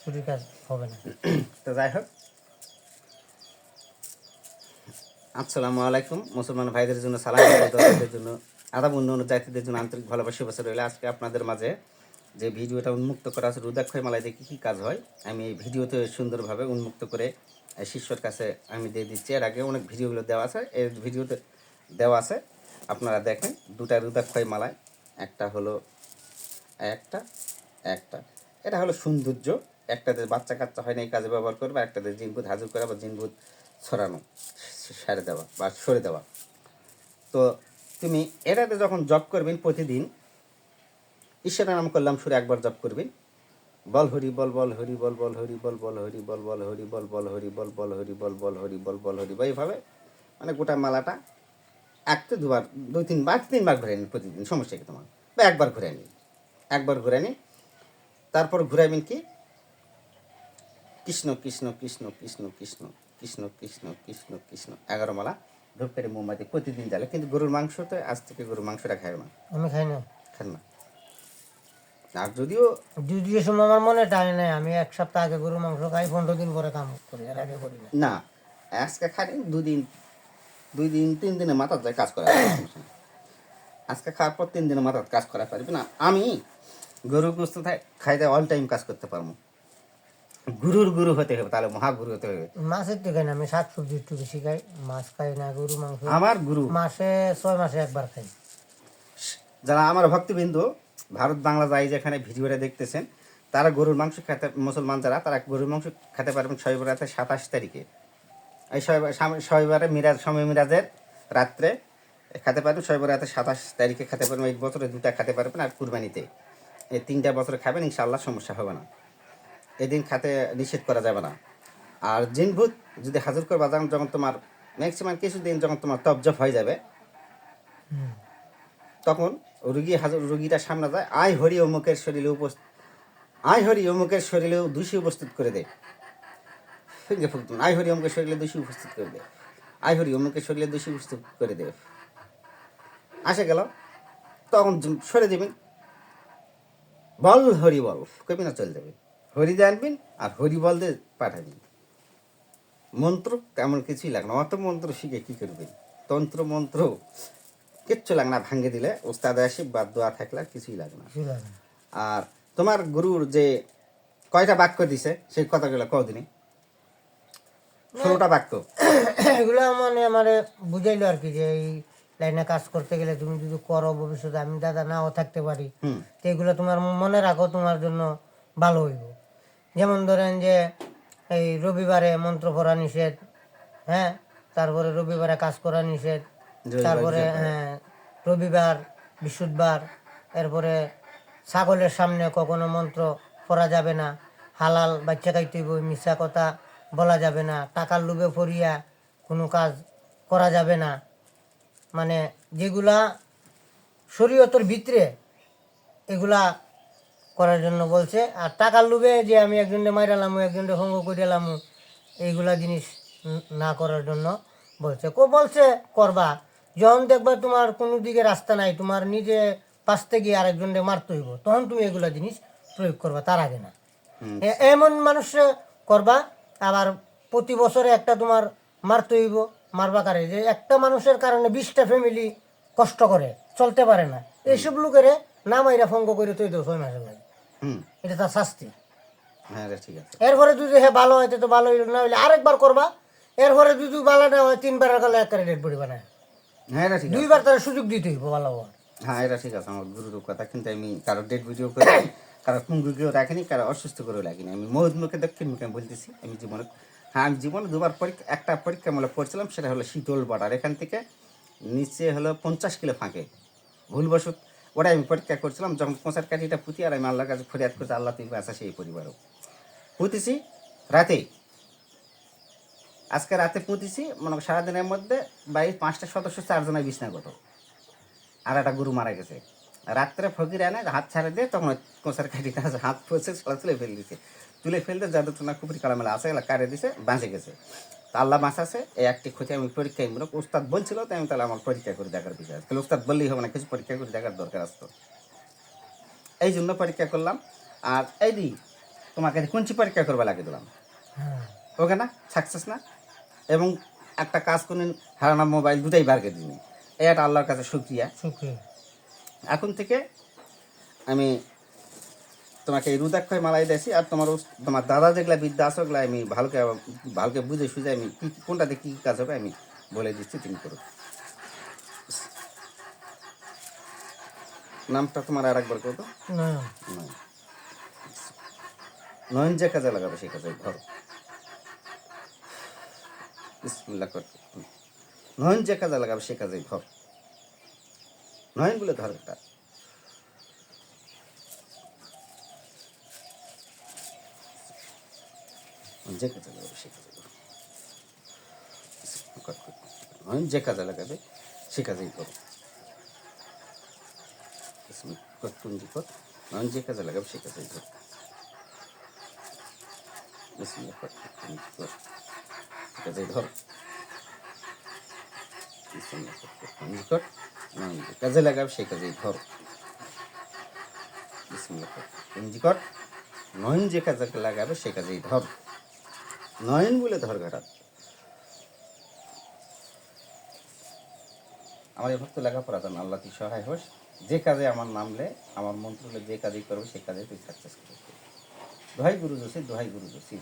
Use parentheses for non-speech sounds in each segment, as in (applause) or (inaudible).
চুরির কাজ হবে না। তো যাই হোক। আসসালামু আলাইকুম। মুসলমান ভাইদের জন্য, সালাম দর্শকদের জন্য, আদাব অন্য জাতিদের জন্য আন্তরিক ভালোবাসা বসে রইলে। আজকে আপনাদের মাঝে যে ভিডিওটা উন্মুক্ত করা আছে রুদাক্ষয় মালায় দেখি কী কাজ হয়, আমি এই ভিডিওতে সুন্দরভাবে উন্মুক্ত করে শিষ্যর কাছে আমি দিয়ে দিচ্ছি। এর আগে অনেক ভিডিওগুলো দেওয়া আছে, এই ভিডিওতে দেওয়া আছে। আপনারা দেখেন, দুটা রুদাক্ষয় মালায়, একটা হলো একটা একটা। এটা হলো সৌন্দর্য। একটাতে বাচ্চা কাচ্চা হয় না, এই কাজে ব্যবহার করবে একটাতে জিনভূত হাজুর করা বা জিনভূত ছড়ানো সারে দেওয়া বা সরে দেওয়া। তো তুমি এটাতে যখন জব করবেন প্রতিদিন, ঈশ্বরের নাম করলাম সুরে একবার জব করবেন। বল হরি বল বল হরি বল বল হরি বল বল হরি বল বল হরি বল বল হরি বল বল হরি বল বল হরি বল বল হরি বল, এইভাবে মানে গোটা মালাটা একটা দুবার, দুই তিনবার তিনবার ঘুরে নিন প্রতিদিন, সমস্যা কি তোমার? বা একবার ঘুরে নিন, একবার ঘুরে নিন। তারপর ঘুরাবেন কি? কৃষ্ণ কৃষ্ণ কৃষ্ণ কৃষ্ণ কৃষ্ণ কৃষ্ণ কৃষ্ণ কৃষ্ণ কৃষ্ণ। এগারো মালা ধূপ করে মোমবাতি প্রতিদিন জ্বালে। কিন্তু গরুর মাংস তো আজ থেকে গরুর মাংসটা খায় না। আমি খাই না। খান না। আর যদিও যদিও সময় আমার মনে টানে নাই আমি এক সপ্তাহ আগে গরুর মাংস খাই পনেরো দিন পরে কাম করি এর আগে করি না। না আজকে খাই দুদিন দুই দিন তিন দিনে মাথার যায় কাজ করা আজকে খাওয়ার পর তিন দিনের মাথার কাজ করা পারবে না আমি গরুর গোস্ত খাইতে অল টাইম কাজ করতে পারব। গুরুর গুরু হতে হবে তাহলে মহাগুরু হতে হবে। মাছের থেকে না আমি শাক সবজি একটু বেশি খাই মাছ খাই না গরু মাংস। আমার গুরু? মাসে ছয় মাসে একবার খাই। যারা আমার ভক্তবিন্দু ভারত বাংলা যাই যেখানে ভিডিওটা দেখতেছেন তারা গরুর মাংস খেতে মুসলমান যারা তারা গরুর মাংস খেতে পারবেন শনিবারে সাতাশ তারিখে। এই শনিবারে মিরাজ সময় মিরাজের রাত্রে খেতে পারবেন শনিবার রাতে সাতাশ তারিখে খেতে পারবেন এই বছরে দুটা খেতে পারবেন আর কুরবানিতে। এই তিনটা বছরে খাবেন ইনশাআল্লাহ সমস্যা হবে না। এদিন খাতে নিষেধ করা যাবে না। আর জিনভূত যদি হাজির করবা যখন যখন তোমার ম্যাক্সিমাম কিছুদিন যখন তোমার তবজব হয়ে যাবে, তখন রুগী হাজার, রুগীটা সামনে যায়, আয় হরি অমুকের শরীরে উপস্থিত, আয় হরি অমুকের শরীরেও দোষী উপস্থিত করে দে। ফিঙ্গে ফুকতুন আয় হরি অমুকের শরীরে দোষী উপস্থিত করে দেয় আয় হরি অমুকের শরীরে দোষী উপস্থিত করে দেবে আসে গেল, তখন সরে দেবেন বল হরি বল, কবি না চলে যাবে। হরি জানবেন আর হরি বল দিয়ে পাঠাবেন মন্ত্র তেমন কিছুই লাগে না। অত মন্ত্র শিখে কি করবেন তন্ত্র মন্ত্র কিচ্ছু লাগে না ভাঙ্গে দিলে। ওস্তাদ আসি বা দোয়া থাকলে কিছুই লাগে না। আর তোমার গুরুর যে কয়টা বাক্য দিছে সেই কথাগুলো কদিনে ষোলোটা বাক্য। এগুলো মানে আমার বুঝাইলো আর কি যে এই লাইনে কাজ করতে গেলে তুমি যদি করো ভবিষ্যতে আমি দাদা নাও থাকতে পারি। তো এগুলো তোমার মনে রাখো তোমার জন্য ভালো হইব। যেমন ধরেন যে এই রবিবারে মন্ত্র পড়া নিষেধ হ্যাঁ? তারপরে রবিবারে কাজ করা নিষেধ তারপরে হ্যাঁ রবিবার বৃহস্পতিবার এরপরে ছাগলের সামনে কখনো মন্ত্র পড়া যাবে না। হালাল বাচ্চা খাইতে হইব মিশা কথা বলা যাবে না। টাকার লোভে পড়িয়া কোনো কাজ করা যাবে না। মানে যেগুলা শরীয়তর ভিতরে এগুলা করার জন্য বলছে আর টাকার লোভে যে আমি একজনকে মাইরালাম একজনকে সঙ্গ করিলাম এইগুলা জিনিস না করার জন্য বলছে। কো বলছে করবা। যখন দেখবা তোমার কোনো দিকে রাস্তা নাই তোমার নিজে পাশতে গিয়ে আরেকজনকে মারতে হইব তখন তুমি এগুলা জিনিস প্রয়োগ করবা তার আগে না। এমন মানুষ করবা আবার প্রতি বছরে একটা তোমার মারতে হইব মারবা কারে? যে একটা মানুষের কারণে বিশটা ফ্যামিলি কষ্ট করে চলতে পারে না। এইসব লোকেরে না মাইরা ফঙ্গ করে তৈরি ছয় মাসের লাগে এটা তার শাস্তি। হ্যাঁ রে, ঠিক আছে। এরপরে যদি হ্যাঁ ভালো হয় তো ভালো না হইলে আরেকবার করবা। এরপরে যদি ভালো না হয় তিনবার গেলে একটা ডেট বডি বানায়। হ্যাঁ ঠিক দুইবার তার সুযোগ দিতে হইব ভালো হওয়ার। হ্যাঁ এটা ঠিক আছে আমার গুরুর কথা। কিন্তু আমি কারও ডেট ভিডিও করে কারও কুঙ্গুকেও রাখিনি কারও অসুস্থ করেও রাখিনি আমি মৌদ মুখে দক্ষিণ মুখে বলতেছি আমি জীবনে হ্যাঁ আমি জীবনে দুবার পরীক্ষা একটা পরীক্ষামূলক করছিলাম সেটা হলো শীতল বর্ডার। এখান থেকে নিচে হলো পঞ্চাশ কিলো ফাঁকে। ভুলবশত ওটাই আমি পরীক্ষা করছিলাম, যখন পোঁচার কাঠিটা পুঁতি আর আমি আল্লাহর কাছে ফরিয়াদ করছি, আল্লাহ তুই বাঁচা সেই পরিবারও। পুঁতেছি রাতে আজকে রাতে পুঁতেছি মনে সারাদিনের মধ্যে বাড়ির পাঁচটা সদস্য চারজনের বিছনাগত। আর একটা গরু মারা গেছে। রাত্রে ফকির এনে হাত ছাড়ে দিয়ে তখন কোঁচার কাঠিটা হাত পড়ছে সেটা তুলে ফেলে দিছে। তুলে ফেলতে যাদের তোনা খুবই কালামেলা আছে কারে দিছে, বাঁচে গেছে। তা আল্লাহ বাঁচাছে এই একটি ক্ষতি আমি পরীক্ষায় মূলক উস্তাদ বলছিল তাই আমি তাহলে আমার পরীক্ষা করে দেখার বিষয় আছে। তাহলে উস্তাদ বললেই হবে না কিছু পরীক্ষা করে দেখার দরকার আসতো এই জন্য পরীক্ষা করলাম। আর এই দি তোমাকে কুঞ্চি পরীক্ষা করবে লাগিয়ে দিলাম। হ্যাঁ। ওকে না? সাকসেস না? এবং একটা কাজ করেন হারানা মোবাইল দুটাই বার করে দিন। এই একটা আল্লাহর কাছে শুক্রিয়া। এখন থেকে আমি তোমাকে এই রুদাক্ষয় মালাই দিয়েছি আর তোমার তোমার দাদা যেগুলা বিদ্যা আছে ওগুলা আমি ভালোকে ভালোকে বুঝে সুঝে আমি কি কোনটাতে কী কী কাজ হবে আমি বলে দিচ্ছি তুমি করো। নামটা তোমার আর একবার করো তো। না। নয়। নয়ন যে কাজে লাগাবে সেই কাজে ধরো। বিসমিল্লাহ কর। নয়ন যে কাজে লাগাবে সে কাজে ধর। নয়ন বলে ধর যে কাজে লাগাবে সে কাজে কর। নয়ন যে কাজে লাগাবে সে কাজেই করো কুঞ্জি কর নয়ন যে কাজে লাগাবে সে কাজেই কর, কাজেই ধর। কাজে লাগাবে সে কাজেই ধর। বিসমিল্লাহ নয়ন যে কাজে লাগাবে সে কাজেই ধর। নয়ন বলে ধর ঘাটা। আমার এবার তো লেখাপড়া জান আল্লাহ তুই সহায় হোস। যে কাজে আমার নামলে আমার মন্ত্র হলে যে কাজেই করবে, সে কাজে তুই সাকসেস করবি। দোহাই গুরু জসি দোহাই গুরু জসি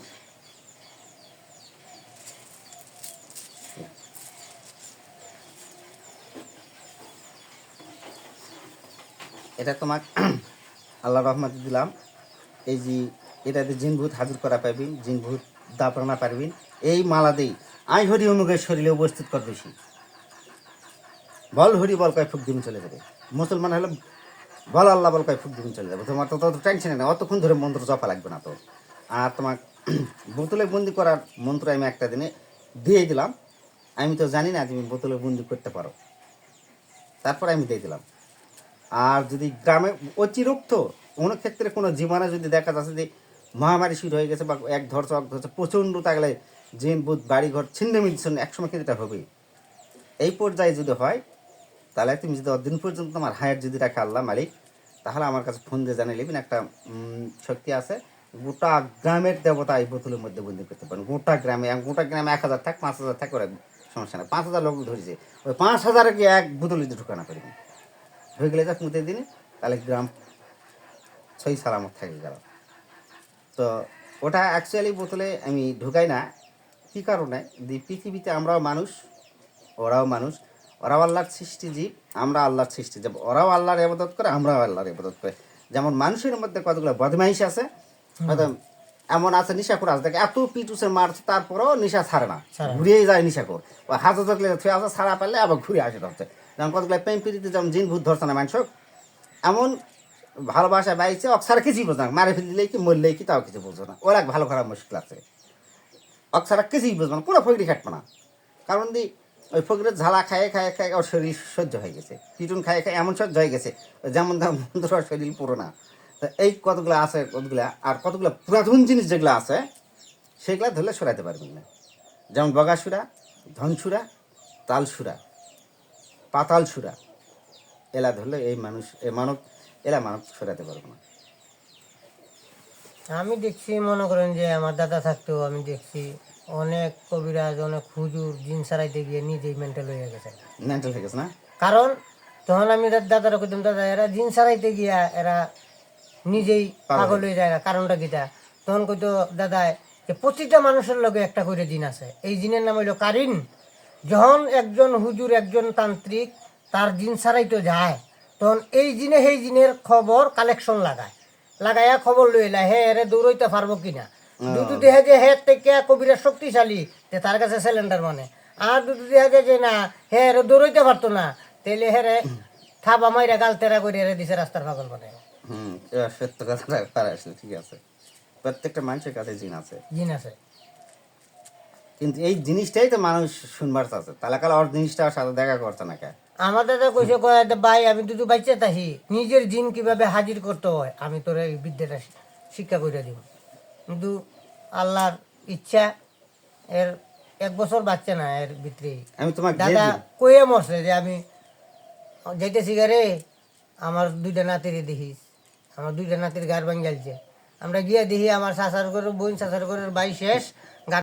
এটা তোমাক আল্লাহ রহমত দিলাম। এই যে এটাতে জিনভূত হাজির করা পাইবেন জিনভূত দাপড়ানা পারবেন এই মালা দেই। আই হরি অনুগের শরীরে উপস্থিত কর বেশি। বল হরি, বল কয় ফুক দিন চলে যাবে। মুসলমান হলে বল আল্লাহ, বল কয় ফুক দিন চলে যাবে। তোমার তো তত টেনশন নেই অতক্ষণ ধরে মন্ত্র জপা লাগবে না তো। আর তোমার (clears throat) বোতলে বন্দি করার মন্ত্র আমি একটা দিনে দিয়ে দিলাম। আমি তো জানি না তুমি বোতলে বন্দি করতে পারো। তারপর আমি দিয়ে দিলাম। আর যদি গ্রামে অতিরিক্ত কোনো ক্ষেত্রে কোনো জীবনে যদি দেখা যাচ্ছে যে মহামারী শুরু হয়ে গেছে বা এক ধরছে এক ধরছে প্রচণ্ড তাগলে জিন বুধ বাড়িঘর, ছিন্ন মিলছেন একসময় কিন্তু এটা হবে এই পর্যায়ে যদি হয়, তাহলে তুমি যদি দিন পর্যন্ত তোমার হায়ার যদি রাখে আল্লাহ মালিক, তাহলে আমার কাছে ফোন দিয়ে জানিয়ে নেবেন একটা শক্তি আছে, গোটা গ্রামের দেবতা এই বোতলের মধ্যে বন্দি করতে পারেন। গোটা গ্রামে গোটা গ্রামে এক হাজার থাক, পাঁচ হাজার থাক, ওরা সমস্যা নেই। পাঁচ হাজার লোক ধরেছে, ওই পাঁচ হাজারে কি এক বোতলে ঢুকানা পারবেন হয়ে গেলে যাক মুতে দিনে তাহলে গ্রাম সই সালামত থাকে গেল। তো ওটা অ্যাকচুয়ালি বোতলে আমি ঢুকাই না। কী কারণে? যে পৃথিবীতে আমরাও মানুষ ওরাও মানুষ ওরাও আল্লাহর সৃষ্টি জীব আমরা আল্লাহর সৃষ্টি জীব ওরাও আল্লাহর এবাদত করে আমরাও আল্লাহর এবাদত করে। যেমন মানুষের মধ্যে কতগুলো বদমাইশ আছে হয়তো এমন আছে নিশা নিশাখোর আছে দেখে এত পিটুসে মারছে তারপরেও নিশা ছাড়ে না। ঘুরিয়ে যায় নিশাখোর। ওই হাজার ধরলে থুয়ে আসে ছাড়া পেলে আবার ঘুরে আসে ধরছে যেমন কতগুলো প্রেম প্রীতিতে যেমন জিন ভূত ধরছে না মানুষ এমন ভালোবাসা বাইছে, অক্সারা কিছুই বোঝে না। মারে ফেললে কি, মরলে কি, তাও কিছু বুঝবে না। ওরা ভালো খারাপ মুশকিল আছে। অক্সারা কিছুই বুঝবে না পুরো ফকরি খাটবে না। কারণ দি, ওই ফকরের ঝালা খায় খায় খায় ওর শরীর সহ্য হয়ে গেছে। পিটুন খায় খায় এমন সহ্য হয়ে গেছে, যেমন তেমন ওর শরীর পুরো না। তো এই কতগুলো আছে, কতগুলো, আর কতগুলো পুরাতন জিনিস যেগুলো আছে, সেগুলো ধরলে সরাইতে পারবেন না। যেমন বগাসুরা, ধনসুরা, তালসুরা, পাতালসুরা, এলা ধরলে এই মানুষ, এই মানব এলা মানব সরাতে পারব না। আমি দেখছি মনে করেন যে আমার দাদা থাকতেও আমি দেখছি অনেক কবিরাজ অনেক হুজুর জিন সারাইতে গিয়ে নিজেই মেন্টাল হয়ে গেছে। মেন্টাল হয়ে গেছে না? কারণ তখন আমি দাদারা কইতাম দাদা এরা জিন সারাইতে গিয়া এরা নিজেই পাগল হয়ে যায় কারণটা কিটা? তখন কইতো দাদা যে প্রতিটা মানুষের লগে একটা করে জিন আছে। এই জিনের নাম হইল কারিন। যখন একজন হুজুর একজন তান্ত্রিক তার জিন সারাইতে যায় তখন এই জিনে সেই জিনের খবর কালেকশন লাগায়। লাগাইয়া খবর লইলা হে এরে দৌড়াইতে পারব কিনা দুটো দেহে যে হে থেকে কবিরা শক্তিশালী তে তার কাছে সিলিন্ডার মানে। আর দুটো দেহে যে যে না হে এরে দৌড়াইতে পারতো না? তেলে হেরে থাবা মাইরা গাল তেরা করে এরে দিছে রাস্তার পাগল মানে। হুম সত্য কথাটা ঠিক আছে। প্রত্যেকটা মানুষের কাছে জিন আছে। জিন আছে। কিন্তু এই জিনিসটাই তো মানুষ শুনবার চাচ্ছে। তাহলে কাল ওর জিনিসটা সাথে দেখা করছে না কে? আমাদের তো কইছে কয় ভাই আমি দুটো বাচ্চা তাহি নিজের জিন কীভাবে হাজির করতে হয়? আমি তোর এই বিদ্যাটা শিক্ষা করে দিব। কিন্তু আল্লাহর ইচ্ছা এর এক বছর বাচ্চা না এর ভিতরে। আমি তোমাকে দাদা কয়ে মরছে যে আমি যাইতেছি গারে আমার দুইটা নাতিরে দেখিস আমার দুইটা নাতির গার ভাঙ গেলছে আমরা গিয়ে দেখি আমার চাচার ঘরের বোন চাচার ঘরের ভাই শেষ।